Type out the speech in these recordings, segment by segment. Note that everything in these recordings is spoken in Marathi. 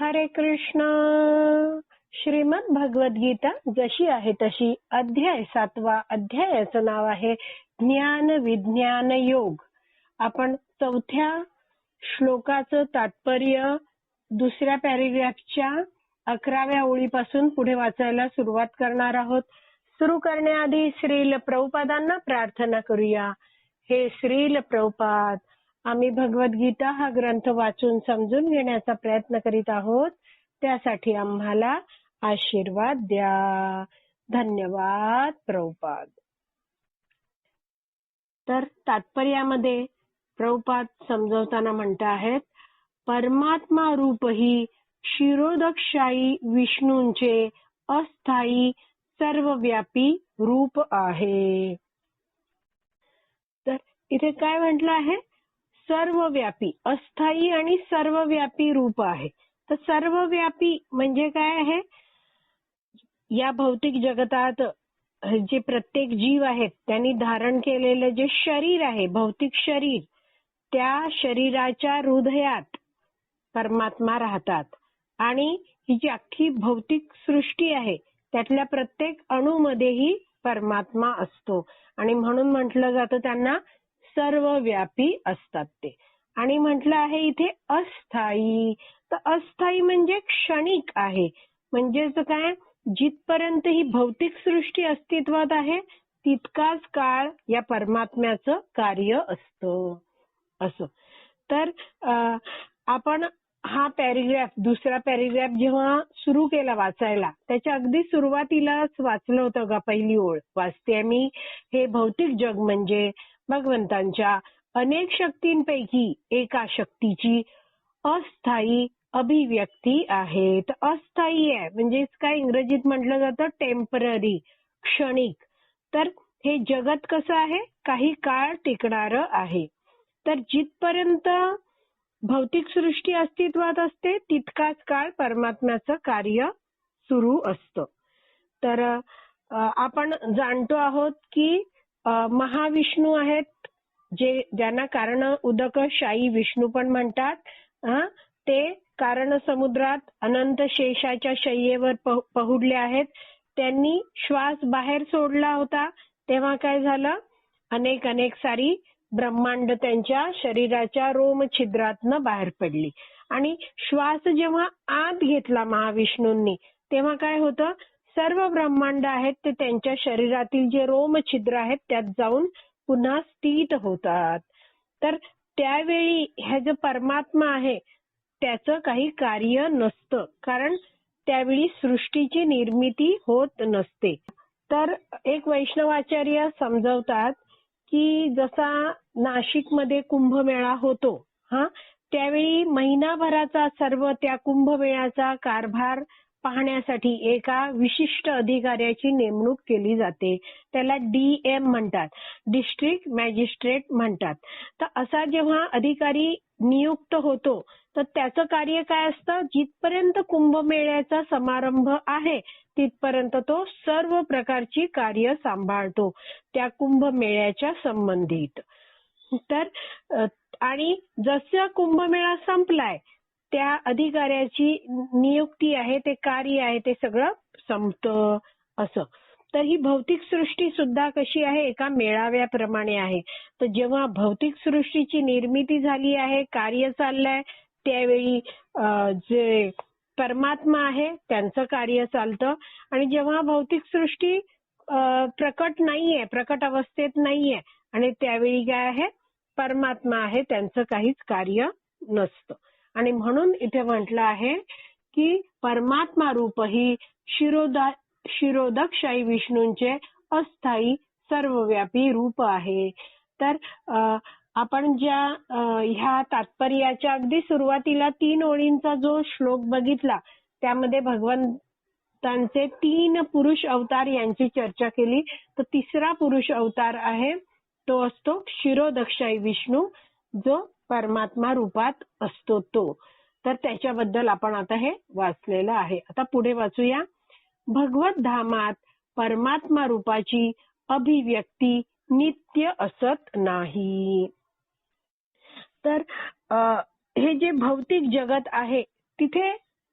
हरे कृष्ण. श्रीमद भगवद्गीता जशी आहे तशी अध्याय सातवा अध्यायाचं नाव आहे ज्ञान विज्ञान योग. आपण चौथ्या श्लोकाचं तात्पर्य दुसऱ्या पॅरेग्राफच्या अकराव्या ओळीपासून पुढे वाचायला सुरुवात करणार आहोत. सुरू करण्याआधी श्रील प्रभुपादांना प्रार्थना करूया. हे श्रील प्रभुपाद आम्ही भगवद्गीता हा ग्रंथ वाचून समजून घेण्याचा प्रयत्न करीत आहोत. त्यासाठी आम्हाला आशीर्वाद द्या. धन्यवाद प्रभुपाद. तर तात्पर्यामध्ये प्रभुपाद समजवताना म्हणत आहेत परमात्मा रूप ही शिरोदकशाही विष्णूंचे अस्थायी सर्वव्यापी रूप आहे. तर इथे काय म्हटलं आहे? सर्वव्यापी अस्थायी आणि सर्वव्यापी रूप आहे. तर सर्वव्यापी म्हणजे काय आहे? या भौतिक जगतात जे प्रत्येक जीव आहेत त्यांनी धारण केलेलं जे शरीर आहे भौतिक शरीर त्या शरीराच्या हृदयात परमात्मा राहतात. आणि ही जी अख्खी भौतिक सृष्टी आहे त्यातल्या प्रत्येक अणूमध्येही परमात्मा असतो. आणि म्हणून म्हटलं जातं त्यांना सर्वव्यापी असतात ते. आणि म्हटलं आहे इथे अस्थायी. तर अस्थायी म्हणजे क्षणिक आहे. म्हणजेच काय? जिथपर्यंत ही भौतिक सृष्टी अस्तित्वात आहे तितकाच काळ या परमात्म्याचं कार्य असतं. असं. तर आपण हा पॅरेग्राफ दुसरा पॅरेग्राफ जेव्हा सुरू केला वाचायला त्याच्या अगदी सुरुवातीलाच वाचलं होतं का पहिली ओळ? वाचते मी हे भौतिक जग म्हणजे भगवंतांच्या अनेक शक्तींपैकी एका शक्तीची अस्थायी अभिव्यक्ती आहे तर अस्थायी आहे म्हणजेच काय? इंग्रजीत म्हटलं जातं टेंपररी क्षणिक. तर हे जगत कसं आहे? काही काळ टिकणार आहे. तर जिथपर्यंत भौतिक सृष्टी अस्तित्वात असते तितकाच काळ परमात्म्याचं कार्य सुरू असतं. तर आपण जाणतो आहोत की महाविष्णू आहेत जे ज्यांना कारण उदक शाही विष्णू पण म्हणतात ते कारण समुद्रात अनंत शेषाच्या शय्येवर पहुडले आहेत. त्यांनी श्वास बाहेर सोडला होता तेव्हा काय झालं? अनेक अनेक सारी ब्रह्मांड त्यांच्या शरीराच्या रोम छिद्रातनं बाहेर पडली. आणि श्वास जेव्हा आत घेतला महाविष्णूंनी तेव्हा काय होतं? सर्व ब्रह्मांड आहेत ते त्यांच्या शरीरातील जे रोम छिद्र आहेत त्यात जाऊन पुन्हा स्थित होतात. तर त्यावेळी हे जे परमात्मा आहे त्याचं काही कार्य नसतं. कारण त्यावेळी सृष्टीची निर्मिती होत नसते. तर एक वैष्णवाचार्य समजवतात की जसा नाशिकमध्ये कुंभमेळा होतो हा त्यावेळी महिनाभराचा सर्व त्या कुंभमेळ्याचा कारभार पाहण्यासाठी एका विशिष्ट अधिकाऱ्याची नेमणूक केली जाते. त्याला डीएम म्हणतात डिस्ट्रिक्ट मॅजिस्ट्रेट म्हणतात. तर असा जेव्हा अधिकारी नियुक्त होतो तर त्याचं कार्य काय असतं? जिथपर्यंत कुंभमेळ्याचा समारंभ आहे तिथपर्यंत तो सर्व प्रकारची कार्य सांभाळतो त्या कुंभमेळ्याच्या संबंधित. तर आणि जसं कुंभमेळा संपलाय त्या अधिकाऱ्याची नियुक्ती आहे ते कार्य आहे ते सगळं संपतं असं. तर ही भौतिक सृष्टी सुद्धा कशी आहे एका मेळाव्याप्रमाणे आहे. तर जेव्हा भौतिक सृष्टीची निर्मिती झाली आहे कार्य चाललंय त्यावेळी जे परमात्मा आहे त्यांचं कार्य चालतं. आणि जेव्हा भौतिक सृष्टी प्रकट नाहीये प्रकट अवस्थेत नाहीये आणि त्यावेळी काय आहे परमात्मा आहे त्यांचं काहीच कार्य नसतं. आणि म्हणून इथे म्हटलं आहे की परमात्मा रूप ही शिरोदा शिरोदक्षाई विष्णूंचे अस्थायी सर्वव्यापी रूप आहे. तर आपण ज्या ह्या तात्पर्याच्या अगदी सुरुवातीला तीन ओळींचा जो श्लोक बघितला त्यामध्ये भगवंतांचे तीन पुरुष अवतार यांची चर्चा केली. तर तिसरा पुरुष अवतार आहे तो असतो शिरोदक्षाई विष्णू जो परमात्मा रूपात असतो तो. तर त्याच्याबद्दल आपण आता हे वाचलेलं आहे. आता पुढे वाचूया. भगवत धामात परमात्मा रूपाची अभिव्यक्ती नित्य असत नाही. तर हे जे भौतिक जगत आहे तिथे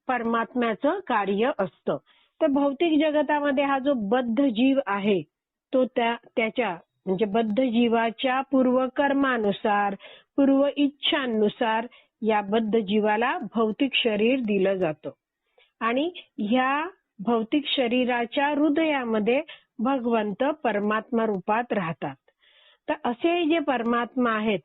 परमात्म्याचं कार्य असतं. तर भौतिक जगतामध्ये हा जो बद्ध जीव आहे तो त्या त्याच्या म्हणजे बद्ध जीवाच्या पूर्व कर्मानुसार पूर्व इच्छांनुसार या बद्ध जीवाला भौतिक शरीर दिलं जातं. आणि ह्या भौतिक शरीराच्या हृदयामध्ये भगवंत परमात्मा रूपात राहतात. तर असे जे परमात्मा आहेत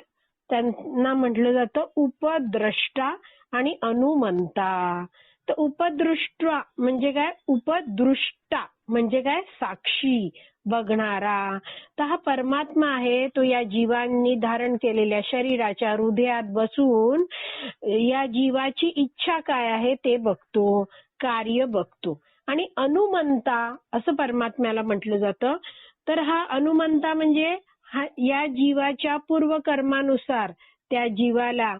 त्यांना म्हटलं जातं उपद्रष्टा आणि अनुमंता. तर उपदृष्टा म्हणजे काय? उपदृष्टा म्हणजे काय? साक्षी बघणारा. तर हा परमात्मा आहे तो या जीवांनी धारण केलेल्या शरीराच्या हृदयात बसून या जीवाची इच्छा काय आहे ते बघतो कार्य बघतो. आणि अनुमंता असं परमात्म्याला म्हटलं जातं. तर हा अनुमंता म्हणजे हा या जीवाच्या पूर्वकर्मानुसार त्या जीवाला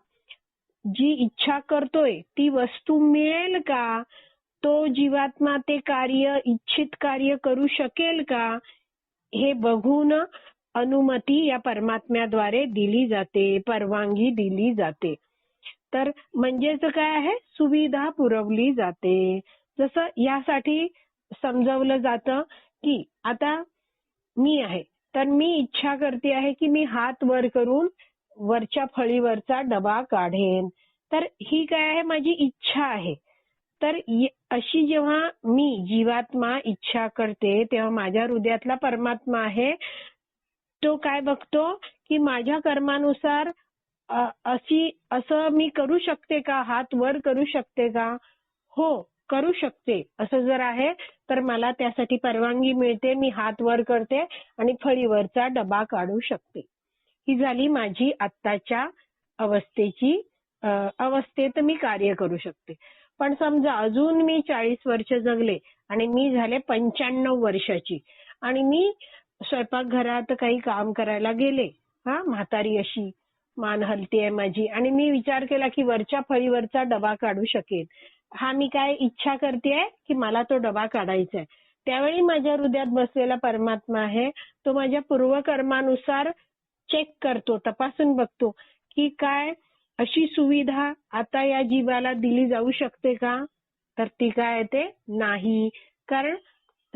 जी इच्छा करतोय ती वस्तू मिळेल का? तो जीवात्मा ते कार्य इच्छित कार्य करू शकेल का हे बघून अनुमती या परमात्म्याद्वारे दिली जाते परवानगी दिली जाते. तर म्हणजेच काय आहे? सुविधा पुरवली जाते. जसं यासाठी समजवलं जातं की आता मी आहे तर मी इच्छा करते आहे की मी हात वर करून वरच्या फळीवरचा डबा काढेन. तर ही काय आहे? माझी इच्छा आहे. तर अशी जेव्हा मी जीवात्मा इच्छा करते तेव्हा माझ्या हृदयातला परमात्मा आहे. तो काय बघतो? की माझ्या कर्मानुसार अशी असं मी करू शकते का? हात वर करू शकते का? हो करू शकते. असं जर आहे तर मला त्यासाठी परवानगी मिळते. मी हात वर करते आणि फळीवरचा डबा काढू शकते. ही झाली माझी आत्ताच्या अवस्थेची अवस्थेत मी कार्य करू शकते. पण समजा अजून मी चाळीस वर्ष जगले आणि मी झाले पंच्याण्णव वर्षाची आणि मी स्वयंपाकघरात काही काम करायला गेले हा म्हातारी अशी मान हलती आहे माझी आणि मी विचार केला की वरच्या फळीवरचा डबा काढू शकेल हा मी काय इच्छा करते की मला तो डबा काढायचा आहे. त्यावेळी माझ्या हृदयात बसलेला परमात्मा आहे तो माझ्या पूर्वकर्मानुसार चेक करतो तपासून बघतो की काय अशी सुविधा आता या जीवाला दिली जाऊ शकते का? तर ती काय ते नाही. कारण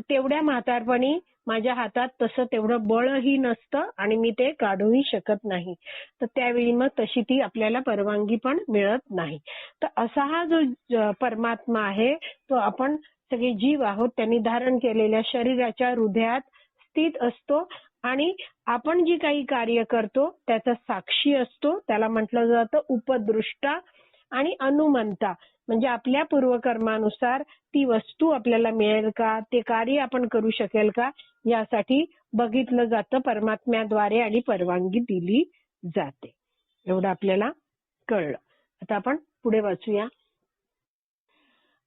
तेवढ्या म्हातारपणी माझ्या हातात तसं तेवढं बळही नसतं आणि मी ते काढूही शकत नाही. तर त्यावेळी मग तशी ती आपल्याला परवानगी पण मिळत नाही. तर असा हा जो परमात्मा आहे तो आपण सगळे जीव आहोत त्यांनी धारण केलेल्या शरीराच्या हृदयात स्थित असतो. आणि आपण जी काही कार्य करतो त्याचा साक्षी असतो. त्याला म्हटलं जातं उपदृष्टा आणि अनुमंता. म्हणजे आपल्या पूर्वकर्मानुसार ती वस्तू आपल्याला मिळेल का? ते कार्य आपण करू शकेल का? यासाठी बघितलं जातं. परमात्म्याद्वारे आणि परवानगी दिली जाते. एवढं आपल्याला कळलं. आता आपण पुढे वाचूया.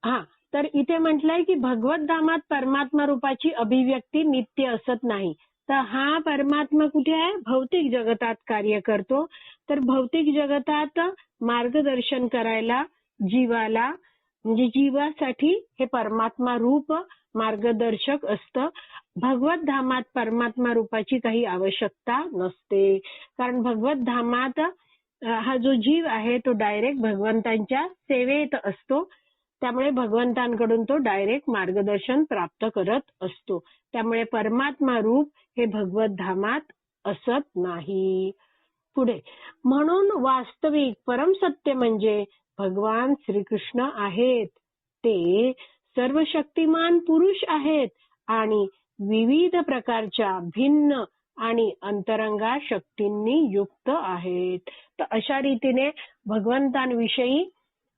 हा तर इथे म्हटलंय की भगवत धामात परमात्मा रूपाची अभिव्यक्ती नित्य असत नाही. तर हा परमात्मा कुठे आहे? भौतिक जगतात कार्य करतो. तर भौतिक जगतात मार्गदर्शन करायला जीवाला म्हणजे जीवासाठी हे परमात्मा रूप मार्गदर्शक असतं. भगवत धामात परमात्मा रूपाची काही आवश्यकता नसते. कारण भगवत धामात हा जो जीव आहे तो डायरेक्ट भगवंतांच्या सेवेत असतो. त्यामुळे भगवंतांकडून तो डायरेक्ट मार्गदर्शन प्राप्त करत असतो. त्यामुळे परमात्मा रूप हे भगवत धामात असत नाही. पुढे. म्हणून वास्तविक परम सत्य म्हणजे भगवान श्रीकृष्ण आहेत. ते सर्व शक्तिमान पुरुष आहेत आणि विविध प्रकारच्या भिन्न आणि अंतरंगा शक्तींनी युक्त आहेत. तर अशा रीतीने भगवंतांविषयी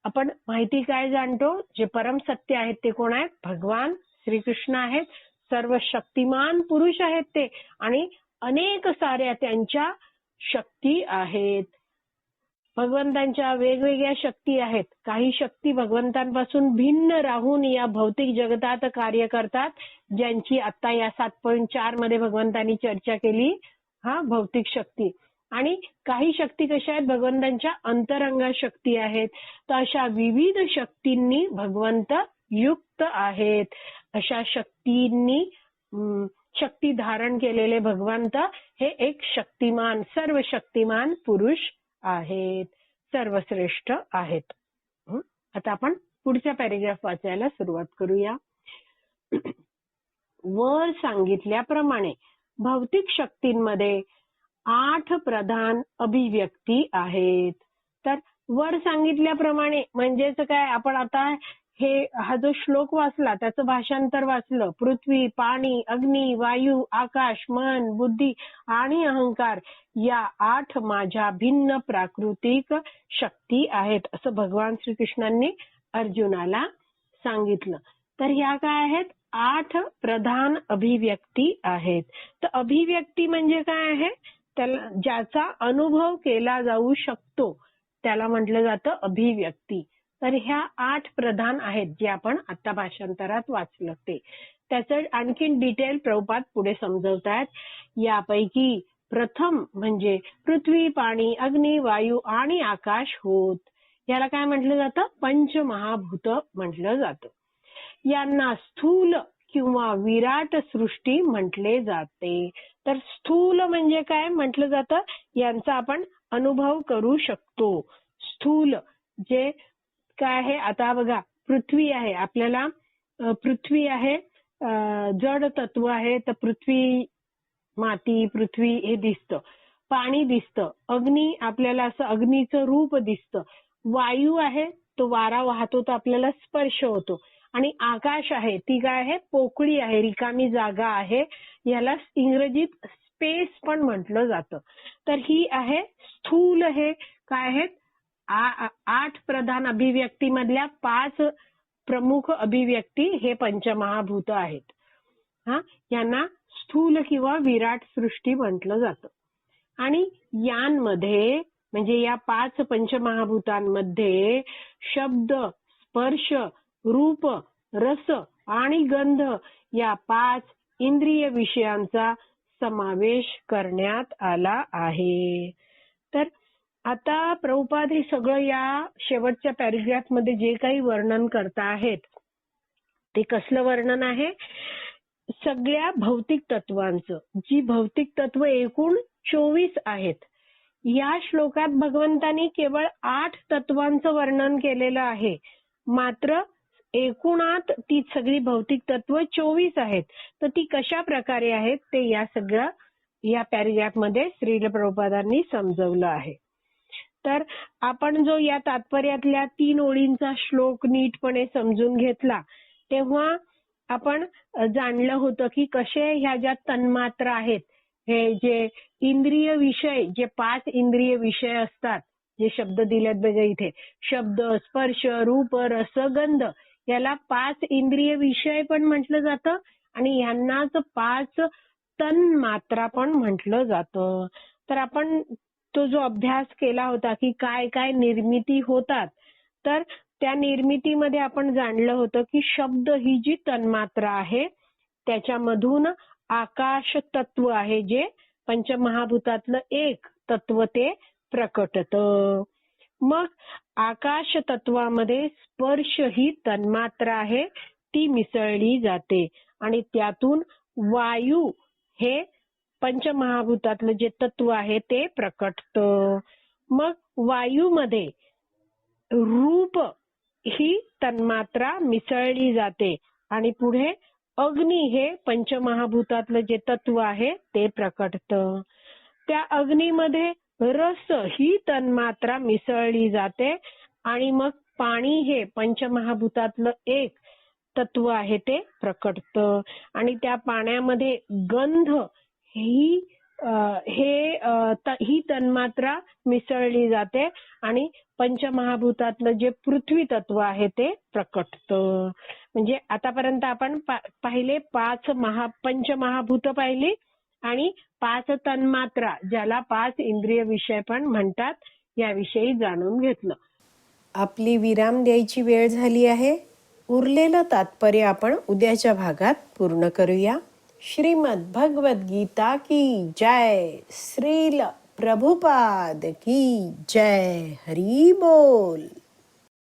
आपण माहिती काय जाणतो? जे परम सत्य आहेत ते कोण आहेत? भगवान श्रीकृष्ण आहेत सर्व शक्तिमान पुरुष आहेत ते. आणि अनेक साऱ्या त्यांच्या शक्ती आहेत. भगवंतांच्या वेगवेगळ्या शक्ती आहेत. काही शक्ती भगवंतांपासून भिन्न राहून या भौतिक जगतात कार्य करतात. ज्यांची आता या सात पॉईंट चारमध्ये भगवंतांनी चर्चा केली हा भौतिक शक्ती. आणि काही शक्ती कशा आहेत? भगवंतांच्या अंतरंगा शक्ती आहेत. तर अशा विविध शक्तींनी भगवंत युक्त आहेत. अशा शक्तींनी शक्ती धारण केलेले भगवंत हे एक शक्तिमान सर्व शक्तिमान पुरुष आहेत. सर्वश्रेष्ठ आहेत. आता आपण पुढच्या पॅरेग्राफ वाचायला सुरुवात करूया. वर सांगितल्याप्रमाणे भौतिक शक्तींमध्ये आठ प्रधान अभिव्यक्ती आहेत. तर वर सांगितल्याप्रमाणे म्हणजेच काय? आपण आता हे हा जो श्लोक वाचला त्याचं भाषांतर वाचलं. पृथ्वी पाणी अग्नी वायू आकाश मन बुद्धी आणि अहंकार या आठ माझ्या भिन्न प्राकृतिक शक्ती आहेत असं भगवान श्रीकृष्णांनी अर्जुनाला सांगितलं. तर ह्या काय आहेत? आठ प्रधान अभिव्यक्ती आहेत. तर अभिव्यक्ती म्हणजे काय आहे? त्याला ज्याचा अनुभव केला जाऊ शकतो त्याला म्हटलं जातं अभिव्यक्ती. तर ह्या आठ प्रधान आहेत जे आपण आता भाषांतरात वाचलं ते. त्याचं आणखीन डिटेल प्रभुपात पुढे समजवतायत यापैकी प्रथम म्हणजे पृथ्वी पाणी अग्नी वायू आणि आकाश होत. याला काय म्हटलं जातं? पंचमहाभूत म्हटलं जातं. यांना स्थूल किंवा विराट सृष्टी म्हटले जाते. तर स्थूल म्हणजे काय? म्हटलं जातं यांचा आपण अनुभव करू शकतो. स्थूल जे काय आहे? आता बघा पृथ्वी आहे. आपल्याला पृथ्वी आहे जड तत्व आहे तर पृथ्वी माती पृथ्वी हे दिसतं. पाणी दिसतं. अग्नी आपल्याला असं अग्नीचं रूप दिसतं. वायू आहे तो वारा वाहतो तर आपल्याला स्पर्श होतो. आणि आकाश आहे ती काय आहे? पोकळी आहे रिकामी जागा आहे. याला इंग्रजीत स्पेस पण म्हटलं जातं. तर ही आहे स्थूल हे. काय आहेत? आठ प्रधान अभिव्यक्तीमधल्या पाच प्रमुख अभिव्यक्ती हे पंचमहाभूत आहेत. हा? यांना स्थूल किंवा विराट सृष्टी म्हटलं जातं. आणि यांमध्ये म्हणजे या पाच पंचमहाभूतांमध्ये शब्द स्पर्श रूप रस आणि गंध या पाच इंद्रिय विषयांचा समावेश करण्यात आला आहे. तर आता प्रभुपाद हे सगळं या शेवटच्या पॅरेग्राफमध्ये जे काही वर्णन करता आहेत ते कसलं वर्णन आहे? सगळ्या भौतिक तत्वांचं जी भौतिक तत्व एकूण चोवीस आहेत या श्लोकात भगवंतानी केवळ आठ तत्वांचं वर्णन केलेलं आहे. मात्र एकूणात ती सगळी भौतिक तत्व चोवीस आहेत. तर ती कशा प्रकारे आहेत ते या सगळं या पॅरेग्राफमध्ये श्रील प्रभुपादांनी समजवलं आहे. तर आपण जो या तात्पर्यातल्या तीन ओळींचा श्लोक नीटपणे समजून घेतला तेव्हा आपण जाणलं होतं की कसे ह्या ज्या तन्मात्रा आहेत हे जे इंद्रिय विषय जे पाच इंद्रिय विषय असतात जे शब्द दिलेत बघा इथे. शब्द स्पर्श रूप रस गंध याला पाच इंद्रिय विषय पण म्हटलं जातं आणि यांनाच पाच तन्मात्रा पण म्हटलं जातं. तर आपण तो जो अभ्यास केला होता की काय काय निर्मिती होतात तर त्या निर्मितीमध्ये आपण जाणलं होतं की शब्द ही जी तन्मात्रा आहे त्याच्यामधून आकाश तत्व आहे जे पंचमहाभूतातलं एक तत्व ते प्रकटतं. मग आकाश तत्वामध्ये स्पर्श ही तन्मात्रा आहे. ती मिसळली जाते. आणि त्यातून वायू हे पंचमहाभूतातलं जे तत्व आहे ते प्रकटत. मग वायूमध्ये रूप ही तन्मात्रा मिसळली जाते. आणि पुढे अग्नी हे पंचमहाभूतातलं जे तत्व आहे ते प्रकटत. त्या अग्नीमध्ये रस ही तन्मात्रा मिसळली जाते. आणि मग पाणी हे पंचमहाभूतातलं एक तत्व आहे ते प्रकटत. आणि त्या पाण्यामध्ये गंध ही हे ही तन्मात्रा मिसळली जाते. आणि पंचमहाभूतातलं जे पृथ्वी तत्व आहे ते प्रकटत. म्हणजे आतापर्यंत आपण पाहिले पाच महा पंचमहाभूत पाहिली. आणि पाच तन्मात्रा ज्याला पाच इंद्रिय विषय पण म्हणतात याविषयी जाणून घेतलं. आपली विराम द्यायची वेळ झाली आहे. उरलेलं तात्पर्य आपण उद्याच्या भागात पूर्ण करूया. श्रीमद भगवद गीता की जय. श्रील प्रभुपाद की जय. हरी बोल.